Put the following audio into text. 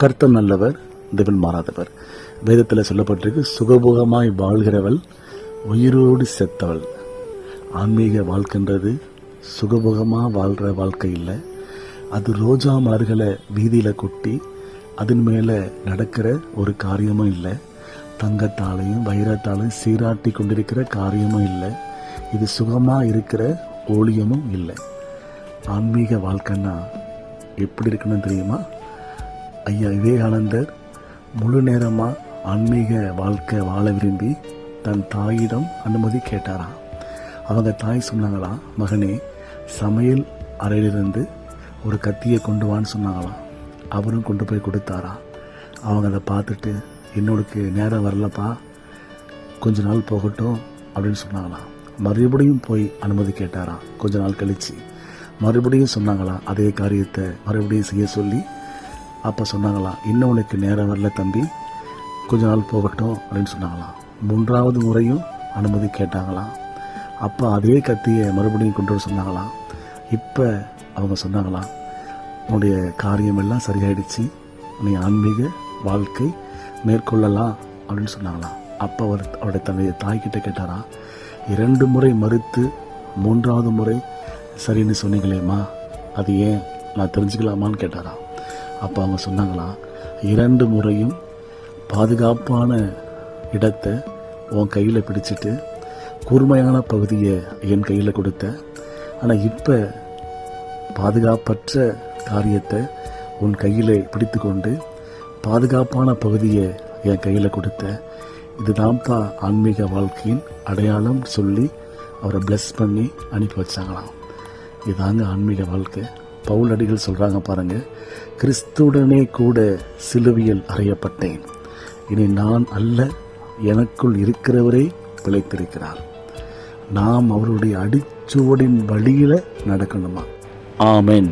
கர்த்தர் நல்லவர் தேவன் மாறாதவர். வேதத்தில் சொல்லப்பட்டிருக்கு சுகபோகமாய் வாழ்கிறவள் உயிரோடு செத்தவள். ஆன்மீக வாழ்க்கைன்றது சுகபோகமாக வாழ்கிற வாழ்க்கை இல்லை. அது ரோஜா மலர்களை வீதியில் கொட்டி அதன் மேலே நடக்கிற ஒரு காரியமும் இல்லை. தங்கத்தாலையும் வைரத்தாலையும் சீராட்டி கொண்டிருக்கிற காரியமும் இல்லை. இது சுகமாக இருக்கிற ஓலியமும் இல்லை. ஆன்மீக வாழ்க்கைன்னா எப்படி இருக்குன்னு தெரியுமா? ஐயா விவேகானந்தர் முழு நேரமாக ஆன்மீக வாழ்க்கை வாழ விரும்பி தன் தாயிடம் அனுமதி கேட்டாராம். அவங்க தாய் சொன்னாங்களாம் மகனே சமையல் அறையிலிருந்து ஒரு கத்தியை கொண்டு வான்னு சொன்னாங்களாம். அவரும் கொண்டு போய் கொடுத்தாராம் அவங்க அதை பார்த்துட்டு என்னோடக்கு நேரம் வரலப்பா கொஞ்ச நாள் போகட்டும் அப்படின்னு சொன்னாங்களாம். மறுபடியும் போய் அனுமதி கேட்டாராம் கொஞ்ச நாள் கழிச்சு. மறுபடியும் சொன்னாங்களாம் அதே காரியத்தை மறுபடியும் செய்ய சொல்லி அப்போ சொன்னாங்களாம் இன்னும் உனக்கு நேரம் வரல தம்பி. கொஞ்ச நாள் போகட்டும் அப்படின்னு சொன்னாங்களாம் மூன்றாவது முறையும் அனுமதி கேட்டாங்களாம் அப்போ அதே கத்தியை மறுபடியும் கொண்டு வர சொன்னாங்களாம் இப்போ அவங்க சொன்னாங்களாம் உன்னுடைய காரியம் எல்லாம் சரியாயிடுச்சு. நீ ஆன்மீக வாழ்க்கை மேற்கொள்ளலாம் அப்படின்னு சொன்னாங்களாம் அப்போ அவர் அவருடைய தன்னுடைய தாய்கிட்ட கேட்டாரா இரண்டு முறை மறுத்து மூன்றாவது முறை சரின்னு சொன்னீங்களேம்மா. அது ஏன்? நான் தெரிஞ்சுக்கலாமான்னு கேட்டாரா. அப்போ அவங்க சொன்னாங்களாம் இரண்டு முறையும் பாதுகாப்பான இடத்தை உன் கையில் பிடிச்சிட்டு கூர்மையான பகுதியை என் கையில் கொடுத்த. ஆனால் இப்போ பாதுகாப்பற்ற காரியத்தை உன் கையில் பிடித்து கொண்டு பாதுகாப்பான பகுதியை என் கையில் கொடுத்த. இதுதான்ப்பா ஆன்மீக வாழ்க்கையின் அடையாளம் சொல்லி அவரை பிளஸ் பண்ணி அனுப்பி வச்சாங்களாம். இதாங்க ஆன்மீக வாழ்க்கை. பவுல் அடிகள் சொல்கிறாங்க பாருங்க கிறிஸ்துடனே கூட சிலுவையில் அறையப்பட்டேன். இனி நான் அல்ல எனக்குள் இருக்கிறவரே பிழைத்திருக்கிறார். நாம் அவருடைய அடிச்சுவடின் வழியில நடக்கணுமா? ஆமேன்.